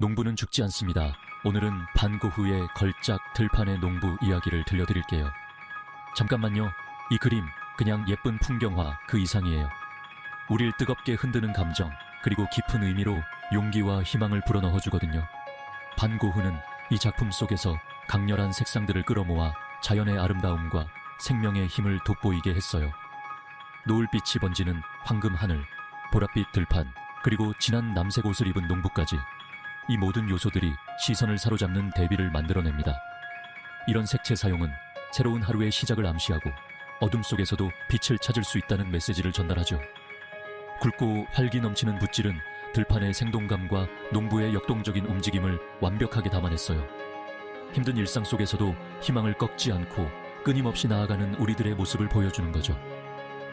농부는 죽지 않습니다. 오늘은 반고 후의 걸작 들판의 농부 이야기를 들려드릴게요. 잠깐만요. 이 그림 그냥 예쁜 풍경화 그 이상이에요. 우릴 뜨겁게 흔드는 감정 그리고 깊은 의미로 용기와 희망을 불어넣어 주거든요. 반고흐는 이 작품 속에서 강렬한 색상들을 끌어모아 자연의 아름다움과 생명의 힘을 돋보이게 했어요. 노을빛이 번지는 황금 하늘, 보랏빛 들판, 그리고 진한 남색 옷을 입은 농부까지 이 모든 요소들이 시선을 사로잡는 대비를 만들어냅니다. 이런 색채 사용은 새로운 하루의 시작을 암시하고 어둠 속에서도 빛을 찾을 수 있다는 메시지를 전달하죠. 굵고 활기 넘치는 붓질은 들판의 생동감과 농부의 역동적인 움직임을 완벽하게 담아냈어요. 힘든 일상 속에서도 희망을 꺾지 않고 끊임없이 나아가는 우리들의 모습을 보여주는 거죠.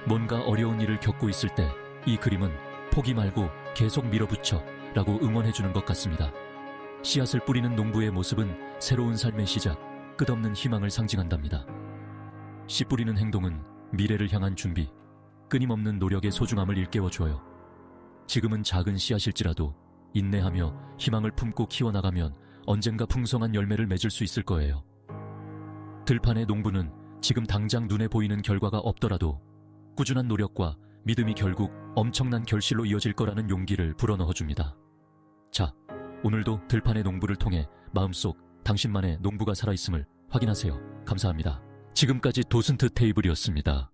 뭔가 어려운 일을 겪고 있을 때 이 그림은 포기 말고 계속 밀어붙여 라고 응원해주는 것 같습니다. 씨앗을 뿌리는 농부의 모습은 새로운 삶의 시작, 끝없는 희망을 상징한답니다. 씨 뿌리는 행동은 미래를 향한 준비, 끊임없는 노력의 소중함을 일깨워줘요. 지금은 작은 씨앗일지라도 인내하며 희망을 품고 키워나가면 언젠가 풍성한 열매를 맺을 수 있을 거예요. 들판의 농부는 지금 당장 눈에 보이는 결과가 없더라도 꾸준한 노력과 믿음이 결국 엄청난 결실로 이어질 거라는 용기를 불어넣어 줍니다. 자, 오늘도 들판의 농부를 통해 마음속 당신만의 농부가 살아있음을 확인하세요. 감사합니다. 지금까지 도슨트 테이블이었습니다.